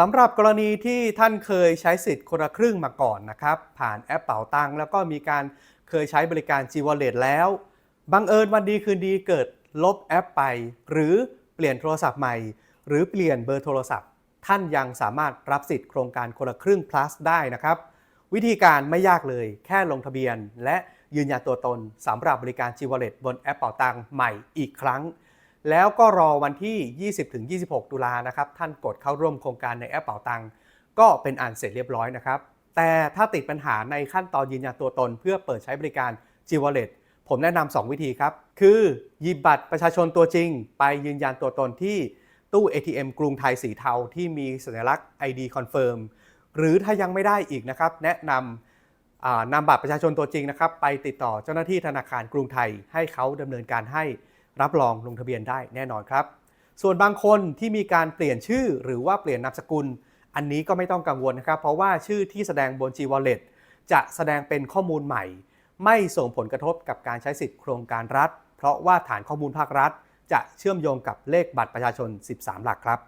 สำหรับกรณีที่ท่านเคยใช้สิทธิ์คนละครึ่งมาก่อนนะครับ ผ่านแอปเป๋าตังแล้วก็มีการเคยใช้บริการ G Wallet แล้ว บังเอิญวันดีคืนดีเกิดลบแอปไป หรือเปลี่ยนโทรศัพท์ใหม่ หรือเปลี่ยนเบอร์โทรศัพท์ ท่านยังสามารถรับสิทธิ์โครงการคนละครึ่ง plus ได้นะครับ วิธีการไม่ยากเลยแค่ลงทะเบียน และยืนยันตัวตนสำหรับบริการ G Wallet บนแอปเป๋าตังใหม่อีกครั้ง แล้วก็รอวันที่ 20-26 ตุลานะครับ ท่านกดเข้าร่วมโครงการในแอปเป๋าตังก็เป็นอันเสร็จเรียบร้อยนะครับ แต่ถ้าติดปัญหาในขั้นตอนยืนยันตัวตน เพื่อเปิดใช้บริการ G Wallet ผมแนะนำ2วิธีครับ คือหยิบบัตรประชาชนตัวจริง ไปยืนยันตัวตนที่ตู้ ATM กรุงไทยสีเทาที่มีสัญลักษณ์ ID Confirm หรือถ้ายังไม่ได้อีกนะครับ แนะนำนำบัตรประชาชนตัวจริงนะครับ ไปติดต่อเจ้าหน้าที่ธนาคารกรุงไทยให้เขาดำเนินการให้ รับรองลงทะเบียนได้แน่นอนครับ ส่วนบางคนที่มีการเปลี่ยนชื่อหรือว่าเปลี่ยนนามสกุล อันนี้ก็ไม่ต้องกังวลนะครับ เพราะว่าชื่อที่แสดงบน G Wallet จะแสดงเป็นข้อมูลใหม่ ไม่ส่งผลกระทบกับการใช้สิทธิโครงการรัฐ เพราะว่าฐานข้อมูลภาครัฐ จะเชื่อมโยงกับเลขบัตรประชาชน 13 หลักครับ